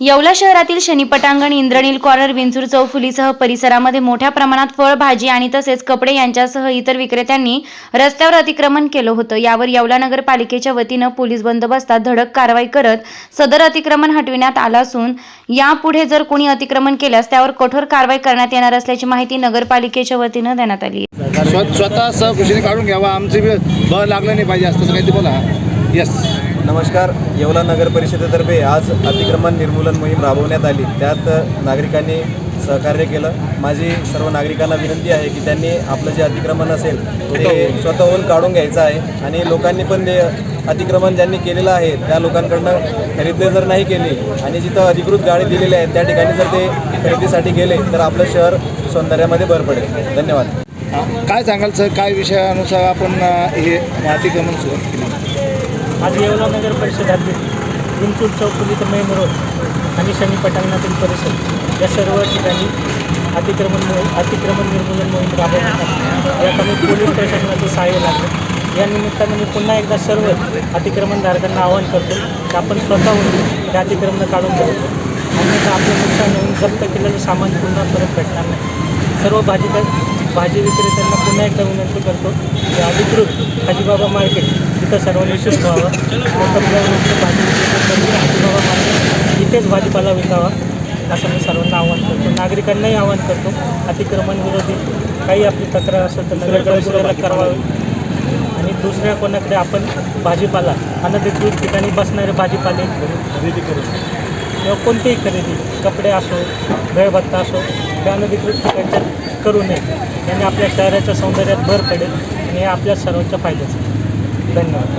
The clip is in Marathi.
येवला शहरातील शनी पटांगण इंद्रनील कॉर्नर विंचूर चौफुलीसह परिसरामध्ये मोठ्या प्रमाणात फळभाजी आणि तसेच कपडे यांच्यासह इतर विक्रेत्यांनी रस्त्यावर अतिक्रमण केलं होतं यावर येवला नगरपालिकेच्या वतीनं पोलीस बंदोबस्तात धडक कारवाई करत सदर अतिक्रमण हटविण्यात आलं असून यापुढे जर कोणी अतिक्रमण केल्यास त्यावर कठोर कारवाई करण्यात येणार असल्याची माहिती नगरपालिकेच्या वतीनं देण्यात आली आहे स्वतः काढून घ्यावा आमची बळ लागलं नाही पाहिजे असं बोला येस नमस्कार. येवला नगर परिषदेतर्फे आज अतिक्रमण निर्मूलन मोहीम राबवण्यात आली. त्यात नागरिकांनी सहकार्य केलं. माझी सर्व नागरिकांना विनंती आहे की त्यांनी आपलं जे अतिक्रमण असेल ते स्वतःहून. काढून घ्यायचं आहे आणि लोकांनी पण ते अतिक्रमण ज्यांनी केलेलं आहे त्या लोकांकडनं खरेदी जर नाही केली आणि जिथं अधिकृत गाडी दिलेली आहे त्या ठिकाणी जर ते खरेदीसाठी गेले तर आपलं शहर सौंदर्यामध्ये भर पडेल. धन्यवाद. काय सांगाल सर? काय विषयानुसार आपण हे अतिक्रमण सुरू केलं? आज येवला नगर परिषद हद्दीत विंचूर चौकुली तर मेन रोड आणि शनी पटांगणातील परिसर. या सर्व ठिकाणी अतिक्रमण अतिक्रमण निर्मूलन मोहीम राबवण्यात आली. कमी पोलीस प्रशासनाचं सहाय्य लागलं. या निमित्तानं मी पुन्हा एकदा सर्व अतिक्रमणधारकांना आवाहन करतो की आपण स्वतःहून या अतिक्रमण काढून घ्यायचं अन्यथा आपलं नुकसान होऊन जप्त केलेलं सामान पुन्हा परत भेटणार नाही. सर्व भाजीपाला भाजी विक्रेत्यांना पुन्हा एकदा विनंती करतो की अधिकृत हाजीबाबा मार्केट तिथं सर्वांनी शिफ्ट व्हावं. मोठमोठ्या भाजी विक्रेत्यांनी हाजीबाबा मार्केट इथेच भाजीपाला विकावा असं मी सर्वांना आवाहन करतो. नागरिकांनाही आवाहन करतो अतिक्रमण विरोधी काही आपली तक्रार असेल तर नगर परिषदेला करावी. आणि दुसऱ्या कोणाकडे आपण भाजीपाला अनधिकृत ठिकाणी बसणारे भाजीपाले खरेदी करू किंवा कोणतीही खरेदी कपडे असो भेळभत्ता असो त्या अनधिकृत ठिकाणच्या करू नये त्यांनी आपल्या शहराच्या सौंदर्यात भर पडेल आणि हे आपल्या सर्वांच्या फायद्याचं धन्यवाद.